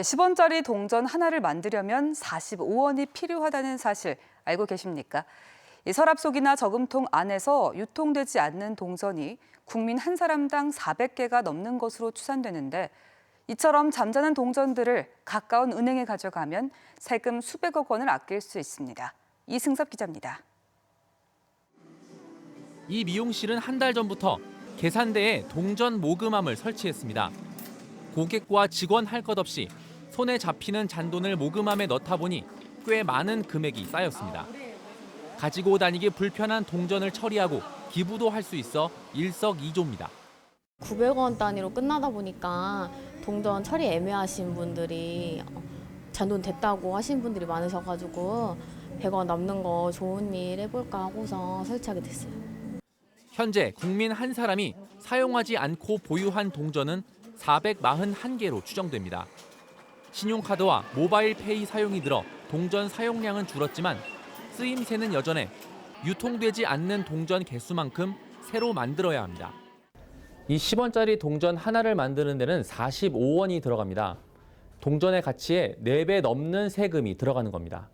10원짜리 동전 하나를 만들려면 45원이 필요하다는 사실 알고 계십니까? 이 서랍 속이나 저금통 안에서 유통되지 않는 동전이 국민 한 사람당 400개가 넘는 것으로 추산되는데 이처럼 잠자는 동전들을 가까운 은행에 가져가면 세금 수백억 원을 아낄 수 있습니다. 이승섭 기자입니다. 이 미용실은 한 달 전부터 계산대에 동전 모금함을 설치했습니다. 고객과 직원 할 것 없이 손에 잡히는 잔돈을 모금함에 넣다 보니 꽤 많은 금액이 쌓였습니다. 가지고 다니기 불편한 동전을 처리하고 기부도 할 수 있어 일석이조입니다. 900원 단위로 끝나다 보니까 동전 처리 애매하신 분들이 어, 잔돈 됐다고 하신 분들이 많으셔가지고 100원 남는 거 좋은 일 해볼까 하고서 설치하게 됐어요. 현재 국민 한 사람이 사용하지 않고 보유한 동전은 441개로 추정됩니다. 신용카드와 모바일 페이 사용이 늘어 동전 사용량은 줄었지만 쓰임새는 여전해 유통되지 않는 동전 개수만큼 새로 만들어야 합니다. 이 10원짜리 동전 하나를 만드는 데는 45원이 들어갑니다. 동전의 가치에 4배 넘는 세금이 들어가는 겁니다.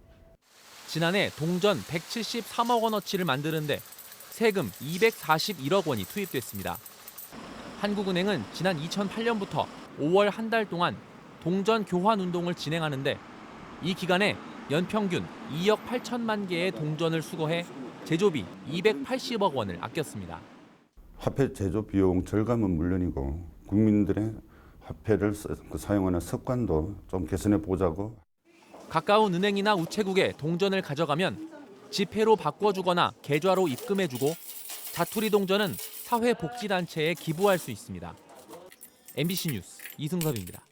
지난해 동전 173억 원어치를 만드는데 세금 241억 원이 투입됐습니다. 한국은행은 지난 2008년부터 5월 한 달 동안 동전 교환 운동을 진행하는데 이 기간에 연평균 2억 8천만 개의 동전을 수거해 제조비 280억 원을 아꼈습니다. 화폐 제조 비용 절감은 물론이고 국민들의 화폐를 사- 그 사용하는 습관도 좀 개선해 보자고 가까운 은행이나 우체국에 동전을 가져가면 지폐로 바꿔주거나 계좌로 입금해주고 자투리 동전은 사회복지단체에 기부할 수 있습니다. MBC 뉴스 이승섭입니다.